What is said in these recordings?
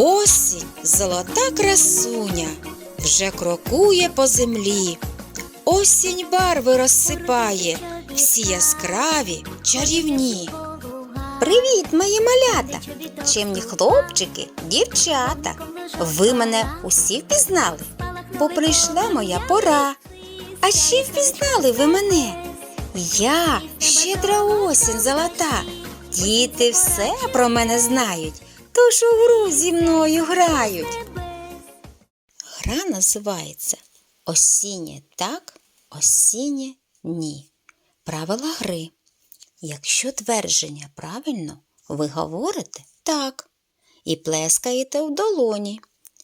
Осінь, золота красуня, вже крокує по землі. Осінь барви розсипає, всі яскраві, чарівні. Привіт, мої малята! Чемні хлопчики, дівчата. Ви мене усі впізнали, бо прийшла моя пора. А ще впізнали ви мене. Я щедра осінь золота. Діти все про мене знають, у гру зі мною грають. Гра називається Осіннє так, осіннє ні. Правила гри. Якщо твердження правильно, ви говорите так і плескаєте в долоні.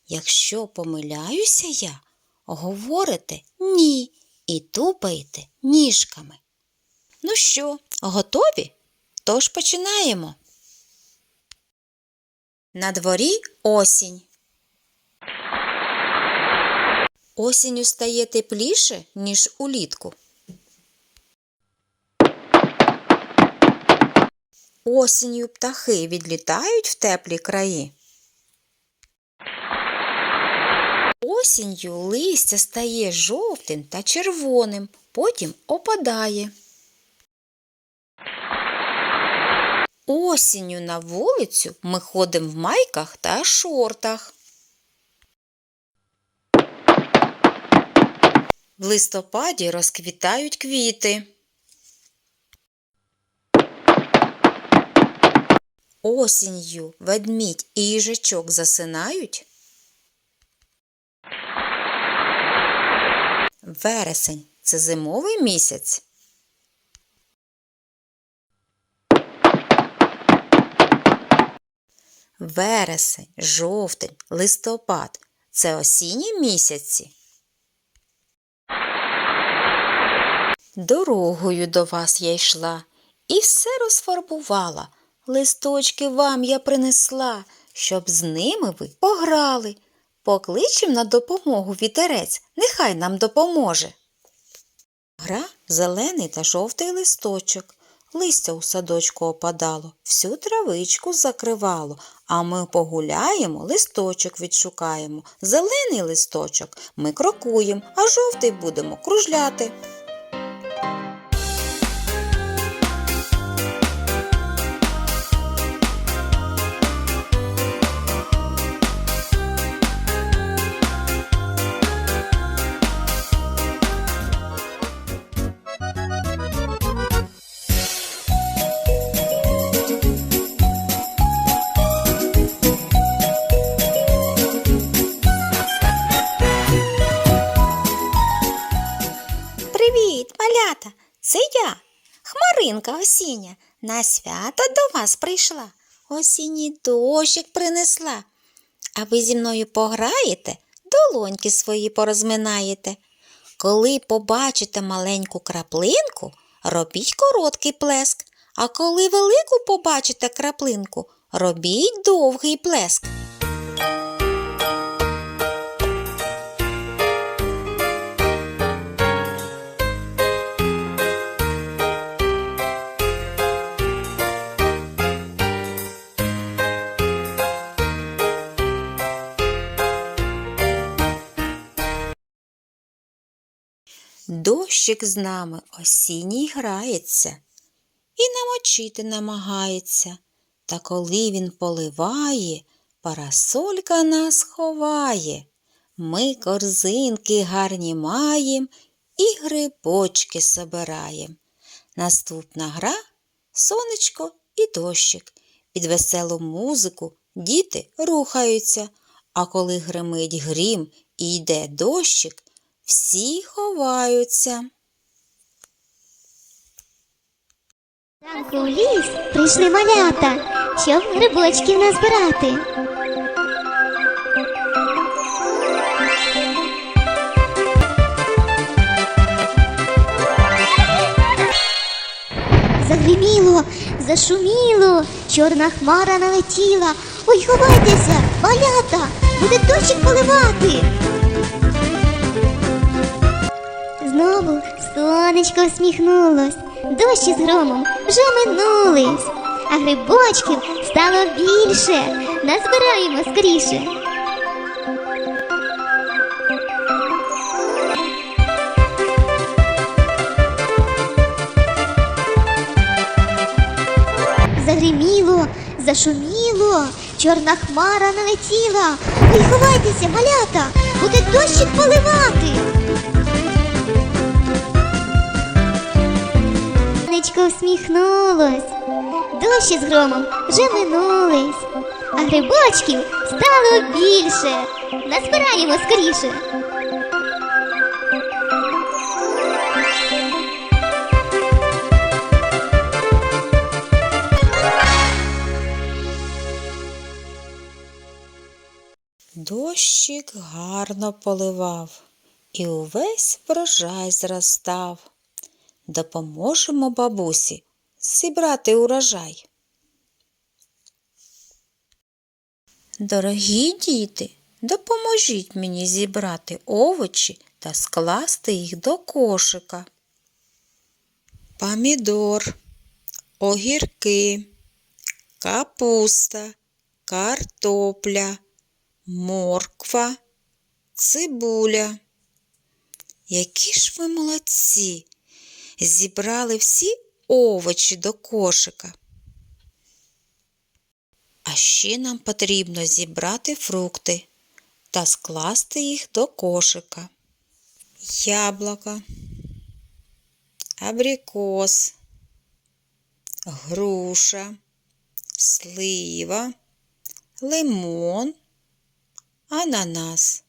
Якщо помиляюся я, говорите ні і тупаєте ніжками. Ну що, готові? Тож починаємо. На дворі осінь. Осінню стає тепліше, ніж улітку. Осінню птахи відлітають в теплі краї. Осінню листя стає жовтим та червоним, потім опадає. Осінню на вулицю ми ходимо в майках та шортах. В листопаді розквітають квіти. Осінню ведмідь і їжачок засинають. Вересень це зимовий місяць. Вересень, жовтень, листопад це осінні місяці. Дорогою до вас я йшла і все розфарбувала. Листочки вам я принесла, щоб з ними ви пограли. Покличем на допомогу вітерець, нехай нам допоможе. Гра зелений та жовтий листочок. Листя у садочку опадало, всю травичку закривало, а ми погуляємо, листочок відшукаємо. Зелений листочок ми крокуємо, а жовтий будемо кружляти. Хмаринка осіння. На свято до вас прийшла. Осінній дощик принесла. А ви зі мною пограєте, долоньки свої порозминаєте. Коли побачите маленьку краплинку, робіть короткий плеск. А коли велику побачите краплинку, робіть довгий плеск. Дощик з нами осінній грається і намочити намагається. Та коли він поливає, парасолька нас ховає. Ми корзинки гарні маєм і грибочки собираєм. Наступна гра сонечко і дощик. Під веселу музику діти рухаються, а коли гримить грім і йде дощик, всі ховаються. У ліс прийшли малята, щоб грибочків назбирати. Загриміло, зашуміло, чорна хмара налетіла. Ой, ховайтеся, малята, буде дощик поливати. Знову сонечко всміхнулось, дощі з громом вже минулись, а грибочків стало більше. Назбираємо скоріше. Загриміло, зашуміло, чорна хмара налетіла. Ой, ховайтеся, малята, буде дощик поливати. Сонечко всміхнулось, дощі з громом вже минулись, а грибочків стало більше. Назбираємо скоріше. Дощик гарно поливав і увесь врожай зростав. Допоможемо бабусі зібрати урожай. Дорогі діти, допоможіть мені зібрати овочі та скласти їх до кошика. Помідор, огірки, капуста, картопля, морква, цибуля. Які ж ви молодці! Зібрали всі овочі до кошика. А ще нам потрібно зібрати фрукти та скласти їх до кошика. Яблука, абрикос, груша, слива, лимон, ананас.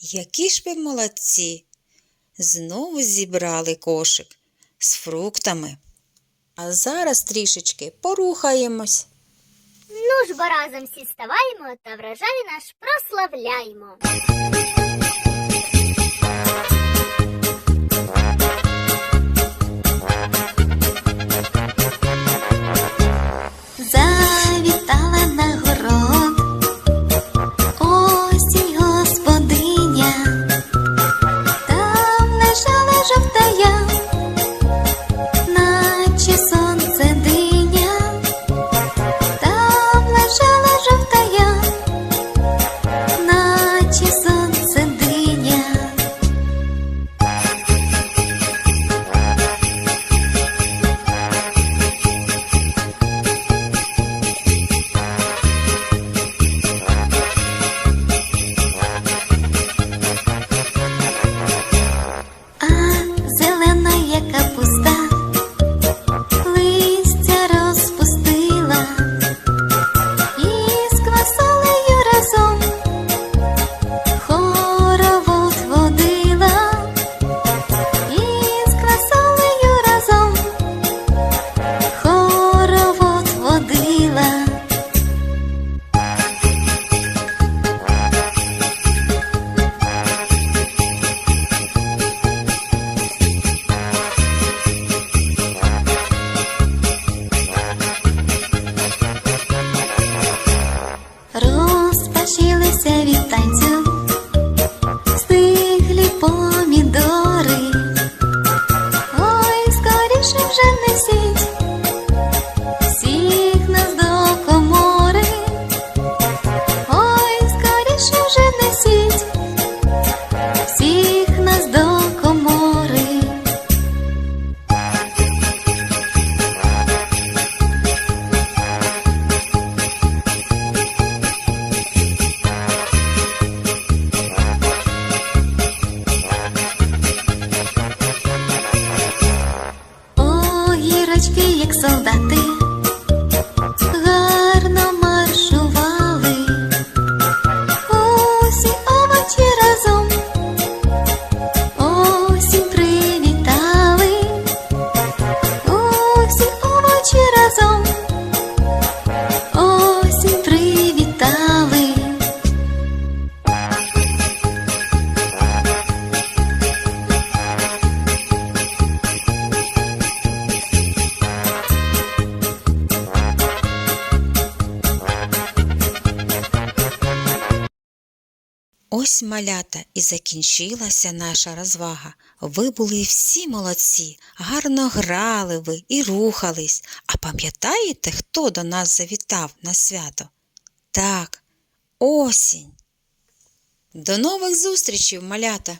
Які ж ви молодці! Знову зібрали кошик з фруктами. А зараз трішечки порухаємось. Ну ж бо разом всі ставаємо та врожай наш прославляємо. 起色。She listens. Козачки, як солдати. Ось малята і закінчилася наша розвага. Ви були всі молодці, гарно грали ви і рухались. А пам'ятаєте, хто до нас завітав на свято? Так, осінь. До нових зустрічей, малята!